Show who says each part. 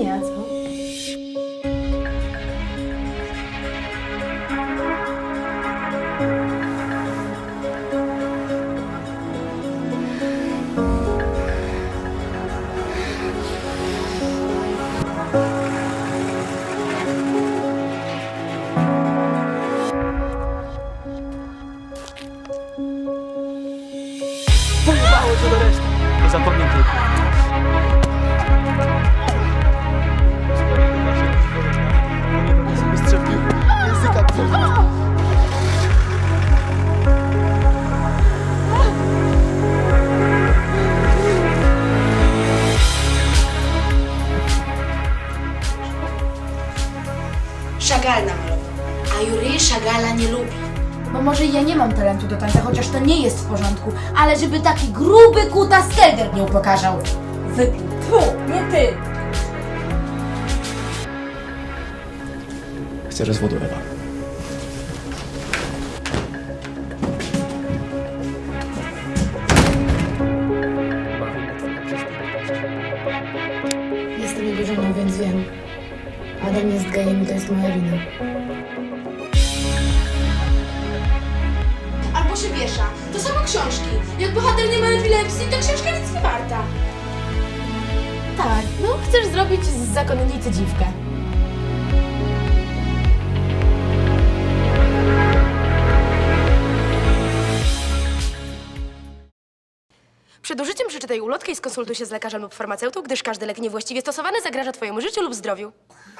Speaker 1: 편이야, 저. Por favor, Dolores. Los apoyen
Speaker 2: Szagal namalował, a Jury Szagala nie lubi.
Speaker 3: Bo może ja nie mam talentu do tańca, chociaż to nie jest w porządku, ale żeby taki gruby kuta skelder nie upokarzał. Wypij. Tu, nie ty.
Speaker 1: Chcę rozwodu, Ewa.
Speaker 3: Jestem jego żoną, więc wiem. Adam jest gejem i to jest moja wina.
Speaker 2: Albo się wiesza. To samo książki. Jak bohater nie ma epilepsji, to książka nic nie warta.
Speaker 3: Tak, no chcesz zrobić z zakonnicy dziwkę.
Speaker 4: Przed użyciem przeczytaj ulotkę i skonsultuj się z lekarzem lub farmaceutą, gdyż każdy lek niewłaściwie stosowany zagraża Twojemu życiu lub zdrowiu.